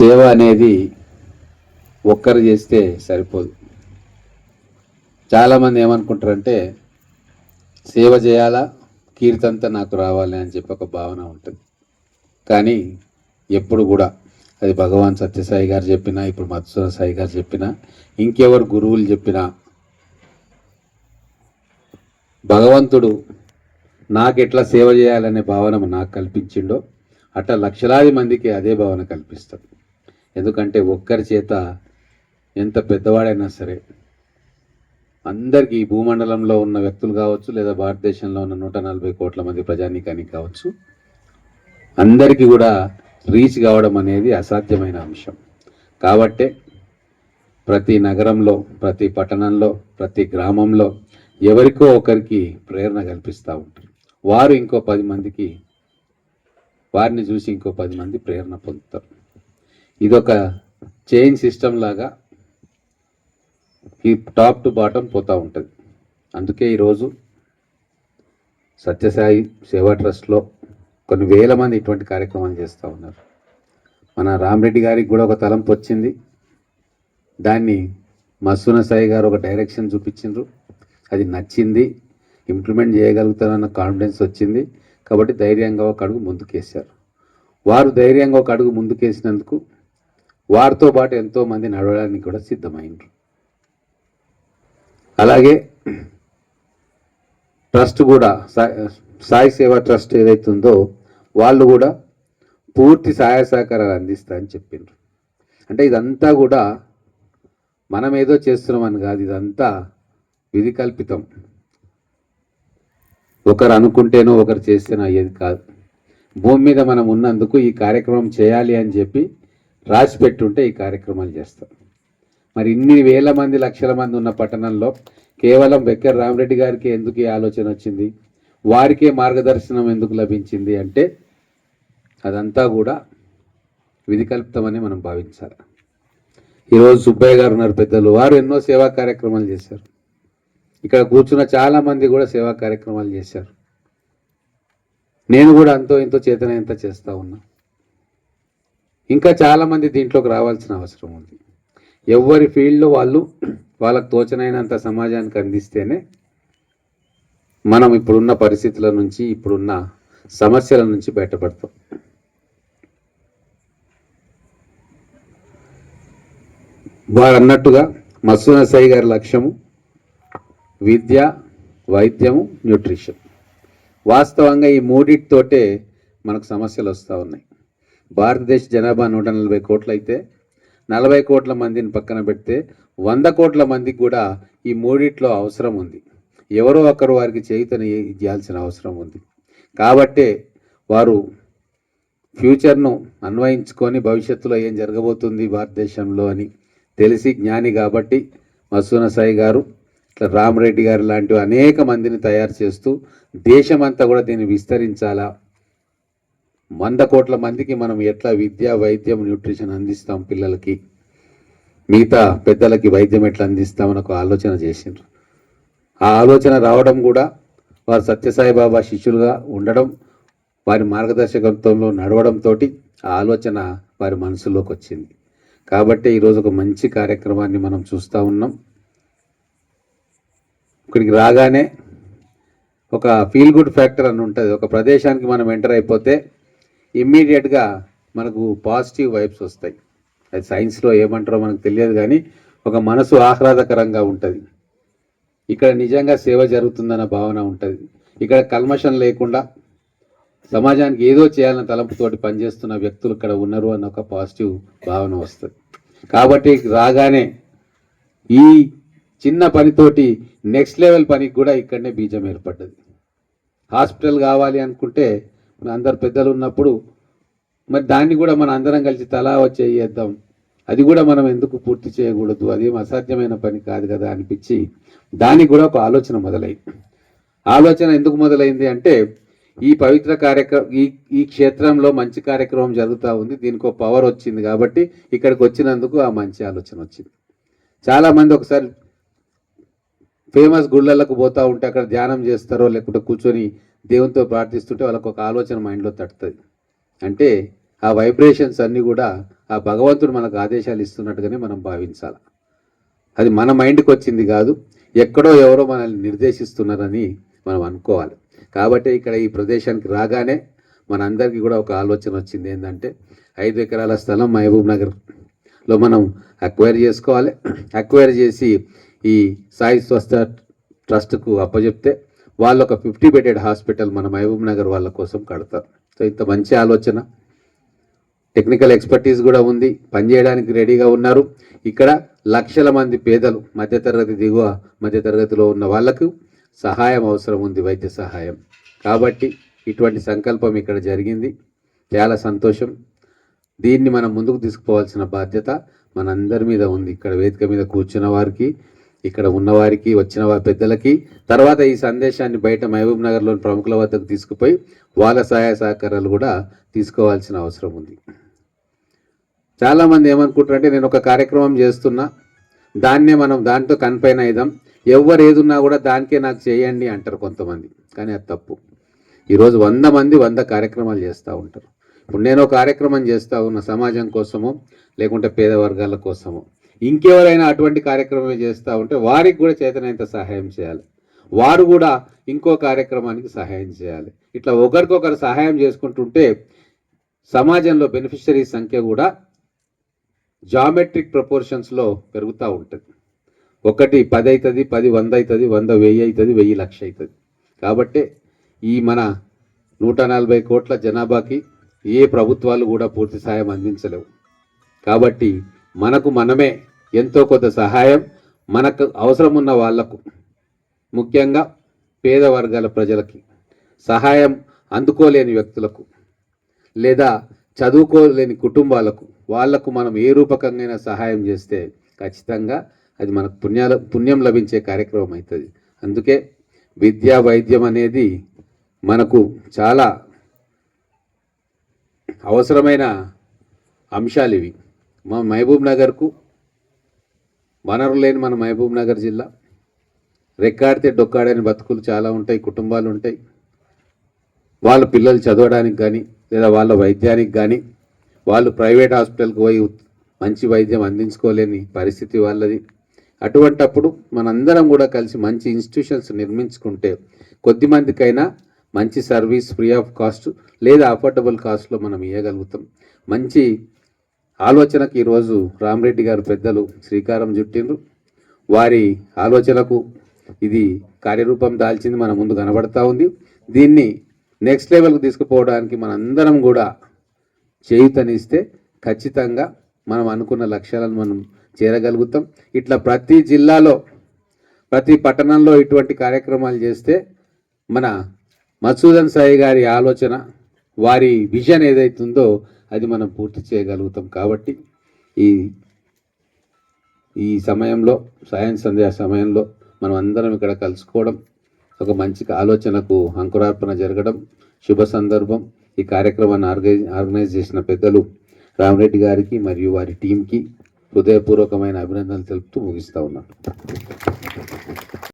సేవ అనేది ఒక్కరు చేస్తే సరిపోదు. చాలామంది ఏమనుకుంటారంటే సేవ చేయాలా? కీర్తంతా నాకు రావాలి అని చెప్పి ఒక భావన ఉంటుంది. కానీ ఎప్పుడు కూడా అది భగవాన్ సత్యసాయి గారు చెప్పినా ఇప్పుడు మధుసూర సాయి గారు చెప్పినా ఇంకెవరు గురువులు చెప్పినా భగవంతుడు నాకు ఎట్లా సేవ చేయాలనే భావన నాకు కల్పించిండో అట్లా లక్షలాది మందికి అదే భావన కల్పిస్తాడు. ఎందుకంటే ఒక్కరి చేత ఎంత పెద్దవాడైనా సరే అందరికీ ఈ భూమండలంలో ఉన్న వ్యక్తులు కావచ్చు లేదా భారతదేశంలో ఉన్న నూట నలభై కోట్ల మంది ప్రజానీకానికి కావచ్చు అందరికీ కూడా రీచ్ కావడం అనేది అసాధ్యమైన అంశం. కాబట్టే ప్రతి నగరంలో ప్రతి పట్టణంలో ప్రతి గ్రామంలో ఎవరికో ఒకరికి ప్రేరణ కల్పిస్తూ ఉంటారు. వారు ఇంకో పది మందికి వారిని చూసి ఇంకో పది మంది ప్రేరణ పొందుతారు. ఇదొక చైన్ సిస్టమ్ లాగా ఈ టాప్ టు బాటం పోతూ ఉంటుంది. అందుకే ఈరోజు సత్యసాయి సేవా ట్రస్ట్లో కొన్ని వేల మంది ఇటువంటి కార్యక్రమాలు చేస్తూ ఉన్నారు. మన రామరెడ్డి గారికి కూడా ఒక తలంపు వచ్చింది. దాన్ని మస్సున సాయి గారు ఒక డైరెక్షన్ చూపించిండ్రు. అది నచ్చింది. ఇంప్లిమెంట్ చేయగలుగుతారన్న కాన్ఫిడెన్స్ వచ్చింది. కాబట్టి ధైర్యంగా ఒక అడుగు ముందుకేశారు. వారు ధైర్యంగా ఒక అడుగు ముందుకేసినందుకు వారితో పాటు ఎంతో మంది నడవడానికి కూడా సిద్ధమైనరు అలాగే ట్రస్ట్ కూడా సాయి సేవా ట్రస్ట్ ఏదైతే ఉందో వాళ్ళు కూడా పూర్తి సహాయ సహకారాలు అందిస్తా అని చెప్పిండ్రు. అంటే ఇదంతా కూడా మనం ఏదో చేస్తున్నామని కాదు ఇదంతా విధి కల్పితం. ఒకరు అనుకుంటేనో ఒకరు చేస్తేనో అయ్యేది కాదు. భూమి మీద మనం ఉన్నందుకు ఈ కార్యక్రమం చేయాలి అని చెప్పి రాసి పెట్టుంటే ఈ కార్యక్రమాలు చేస్తాం మరి ఇన్ని వేల మంది లక్షల మంది ఉన్న పట్టణంలో కేవలం బెక్కర్ రామరెడ్డి గారికి ఎందుకు ఈ ఆలోచన వచ్చింది? వారికే మార్గదర్శనం ఎందుకు లభించింది అంటే అదంతా కూడా విధికల్పితమని మనం భావించాలి. ఈరోజు సుబ్బయ్య గారు ఉన్నారు పెద్దలు. వారు ఎన్నో సేవా కార్యక్రమాలు చేశారు. ఇక్కడ కూర్చున్న చాలా మంది కూడా సేవా కార్యక్రమాలు చేశారు. నేను కూడా అంతో ఇంతో చేతనైనంత చేస్తూ ఉన్నా. ఇంకా చాలామంది దీంట్లోకి రావాల్సిన అవసరం ఉంది. ఎవరి ఫీల్డ్లో వాళ్ళు వాళ్ళకు తోచనైనంత సమాజానికి అందిస్తేనే మనం ఇప్పుడున్న పరిస్థితుల నుంచి ఇప్పుడున్న సమస్యల నుంచి బయటపడతాం. వారు అన్నట్టుగా మసూన గారి లక్ష్యము విద్య వైద్యము న్యూట్రిషన్. వాస్తవంగా ఈ మూడిటితోటే మనకు సమస్యలు వస్తూ ఉన్నాయి. భారతదేశ జనాభా నూట నలభై కోట్లు అయితే నలభై కోట్ల మందిని పక్కన పెడితే వంద కోట్ల మందికి కూడా ఈ మూడిట్లో అవసరం ఉంది. ఎవరో ఒకరు వారికి చేయుతని ఇవ్వాల్సిన అవసరం ఉంది. కాబట్టే వారు ఫ్యూచర్ను అన్వయించుకొని భవిష్యత్తులో ఏం జరగబోతుంది భారతదేశంలో అని తెలిసి జ్ఞాని కాబట్టి మసూన సాయి గారు ఇట్లా రామరెడ్డి గారు లాంటి అనేక మందిని తయారు చేస్తూ దేశమంతా కూడా దీన్ని విస్తరించాలా? వంద కోట్ల మందికి మనం ఎట్లా విద్య వైద్యం న్యూట్రిషన్ అందిస్తాం పిల్లలకి? మిగతా పెద్దలకి వైద్యం ఎట్లా అందిస్తామని ఒక ఆలోచన చేసిండ్రు. ఆ ఆలోచన రావడం కూడా వారు సత్యసాయి బాబా శిష్యులుగా ఉండడం వారి మార్గదర్శకత్వంలో నడవడంతో ఆ ఆలోచన వారి మనసులోకి వచ్చింది. కాబట్టి ఈరోజు ఒక మంచి కార్యక్రమాన్ని మనం చూస్తూ ఉన్నాం. ఇక్కడికి రాగానే ఒక ఫీల్ గుడ్ ఫ్యాక్టర్ అని ఉంటుంది. ఒక ప్రదేశానికి మనం ఎంటర్ అయిపోతే ఇమ్మీడియట్గా మనకు పాజిటివ్ వైబ్స్ వస్తాయి. అది సైన్స్లో ఏమంటారో మనకు తెలియదు కానీ ఒక మనసు ఆహ్లాదకరంగా ఉంటుంది. ఇక్కడ నిజంగా సేవ జరుగుతుందన్న భావన ఉంటుంది. ఇక్కడ కల్మషం లేకుండా సమాజానికి ఏదో చేయాలన్న తలంపుతోటి పనిచేస్తున్న వ్యక్తులు ఇక్కడ ఉన్నారు అన్న ఒక పాజిటివ్ భావన వస్తుంది. కాబట్టి రాగానే ఈ చిన్న పనితోటి నెక్స్ట్ లెవెల్ పనికి కూడా ఇక్కడనే బీజం ఏర్పడ్డది. హాస్పిటల్ కావాలి అనుకుంటే మన అందరు పెద్దలు ఉన్నప్పుడు మరి దాన్ని కూడా మన అందరం కలిసి తలా వచ్చేద్దాం అది కూడా మనం ఎందుకు పూర్తి చేయకూడదు? అదేం అసాధ్యమైన పని కాదు కదా అనిపించి దానికి కూడా ఒక ఆలోచన మొదలైంది ఆలోచన ఎందుకు మొదలైంది అంటే ఈ పవిత్ర కార్యక్రమం ఈ ఈ క్షేత్రంలో మంచి కార్యక్రమం జరుగుతూ ఉంది దీనికి ఒక పవర్ వచ్చింది కాబట్టి ఇక్కడికి వచ్చినందుకు ఆ మంచి ఆలోచన వచ్చింది. చాలామంది ఒకసారి ఫేమస్ గుళ్ళలకు పోతూ ఉంటే అక్కడ ధ్యానం చేస్తారో లేకుంటే కూర్చొని దేవునితో ప్రార్థిస్తుంటే వాళ్ళకు ఒక ఆలోచన మైండ్లో తట్టుతుంది. అంటే ఆ వైబ్రేషన్స్ అన్నీ కూడా ఆ భగవంతుడు మనకు ఆదేశాలు ఇస్తున్నట్టుగానే మనం భావించాలి. అది మన మైండ్కి వచ్చింది కాదు ఎక్కడో ఎవరో మనల్ని నిర్దేశిస్తున్నారని మనం అనుకోవాలి. కాబట్టి ఇక్కడ ఈ ప్రదేశానికి రాగానే మనందరికీ కూడా ఒక ఆలోచన వచ్చింది ఏంటంటే ఐదు ఎకరాల స్థలం మహబూబ్ నగర్లో మనం అక్వైర్ చేసుకోవాలి. అక్వైర్ చేసి ఈ సాయి స్వస్థ ట్రస్ట్కు అప్పజెప్తే వాళ్ళు ఒక ఫిఫ్టీ బెడెడ్ హాస్పిటల్ మన మహబూబ్ నగర్ వాళ్ళ కోసం కడతారు. సో ఇంత మంచి ఆలోచన. టెక్నికల్ ఎక్స్పర్టీస్ కూడా ఉంది. పనిచేయడానికి రెడీగా ఉన్నారు. ఇక్కడ లక్షల మంది పేదలు మధ్యతరగతి దిగువ మధ్యతరగతిలో ఉన్న వాళ్ళకు సహాయం అవసరం ఉంది వైద్య సహాయం. కాబట్టి ఇటువంటి సంకల్పం ఇక్కడ జరిగింది. చాలా సంతోషం. దీన్ని మనం ముందుకు తీసుకుపోవాల్సిన బాధ్యత మనందరి మీద ఉంది. ఇక్కడ వేదిక మీద కూర్చున్న వారికి ఇక్కడ ఉన్నవారికి వచ్చిన వారి పెద్దలకి తర్వాత ఈ సందేశాన్ని బయట మహబూబ్ నగర్లోని ప్రముఖుల వద్దకు తీసుకుపోయి వాళ్ళ సహాయ సహకారాలు కూడా తీసుకోవాల్సిన అవసరం ఉంది. చాలామంది ఏమనుకుంటారంటే నేను ఒక కార్యక్రమం చేస్తున్నా దాన్నే మనం దాంతో కన్ఫైన్ అయిదాం ఎవరు ఏదున్నా కూడా దానికే నాకు చేయండి అంటారు కొంతమంది. కానీ అది తప్పు. ఈరోజు వంద మంది వంద కార్యక్రమాలు చేస్తూ ఉంటారు. ఇప్పుడు నేను ఒక కార్యక్రమం చేస్తూ ఉన్న సమాజం కోసమో లేకుంటే పేద వర్గాల కోసమో. ఇంకెవరైనా అటువంటి కార్యక్రమం చేస్తూ ఉంటే వారికి కూడా చేతనైనంత సహాయం చేయాలి. వారు కూడా ఇంకో కార్యక్రమానికి సహాయం చేయాలి. ఇట్లా ఒకరికొకరు సహాయం చేసుకుంటుంటే సమాజంలో బెనిఫిషరీ సంఖ్య కూడా జామెట్రిక్ ప్రపోర్షన్స్లో పెరుగుతూ ఉంటుంది. ఒకటి పది అవుతుంది పది వంద అవుతుంది వంద వెయ్యి అవుతుంది వెయ్యి లక్ష అవుతుంది కాబట్టి ఈ మన నూట నలభై కోట్ల జనాభాకి ఏ ప్రభుత్వాలు కూడా పూర్తి సహాయం అందించలేవు. కాబట్టి మనకు మనమే ఎంతో కొంత సహాయం మనకు అవసరం ఉన్న వాళ్ళకు ముఖ్యంగా పేద వర్గాల ప్రజలకి సహాయం అందుకోలేని వ్యక్తులకు లేదా చదువుకోలేని కుటుంబాలకు వాళ్ళకు మనం ఏ రూపకంగా సహాయం చేస్తే ఖచ్చితంగా అది మనకు పుణ్యాల పుణ్యం లభించే కార్యక్రమం అవుతుంది. అందుకే విద్యా వైద్యం అనేది మనకు చాలా అవసరమైన అంశాలు ఇవి. మా మహబూబ్ నగర్కు వనరులు లేని మన మహబూబ్ నగర్ జిల్లా. రెక్కాడితే డొక్కాడని బతుకులు చాలా ఉంటాయి కుటుంబాలు ఉంటాయి. వాళ్ళ పిల్లలు చదవడానికి కానీ లేదా వాళ్ళ వైద్యానికి కానీ వాళ్ళు ప్రైవేట్ హాస్పిటల్కి పోయి మంచి వైద్యం అందించుకోలేని పరిస్థితి వాళ్ళది. అటువంటప్పుడు మనందరం కూడా కలిసి మంచి ఇన్స్టిట్యూషన్స్ నిర్మించుకుంటే కొద్ది మందికైనా మంచి సర్వీస్ ఫ్రీ ఆఫ్ కాస్ట్ లేదా అఫోర్డబుల్ కాస్ట్లో మనం ఇవ్వగలుగుతాం మంచి ఆలోచనకి ఈరోజు రామరెడ్డి గారు పెద్దలు శ్రీకారం చుట్టిండ్రు. వారి ఆలోచనకు ఇది కార్యరూపం దాల్చింది మన ముందు కనబడతా ఉంది. దీన్ని నెక్స్ట్ లెవెల్కి తీసుకుపోవడానికి మనందరం కూడా చేయుతనిస్తే ఖచ్చితంగా మనం అనుకున్న లక్ష్యాలను మనం చేరగలుగుతాం. ఇట్లా ప్రతి జిల్లాలో ప్రతి పట్టణంలో ఇటువంటి కార్యక్రమాలు చేస్తే మన మసూదన్ సాయి గారి ఆలోచన వారి విజన్ ఏదైతుందో అది మనం పూర్తి చేయగలుగుతాం. కాబట్టి ఈ ఈ సమయంలో సాయం సంధ్యా సమయంలో మనం అందరం ఇక్కడ కలుసుకోవడం ఒక మంచి ఆలోచనకు అంకురార్పణ జరగడం శుభ సందర్భం ఈ కార్యక్రమాన్ని ఆర్గనైజ్ ఆర్గనైజ్ చేసిన పెద్దలు రామరెడ్డి గారికి మరియు వారి టీంకి హృదయపూర్వకమైన అభినందనలు తెలుపుతూ ముగిస్తూ ఉన్నాను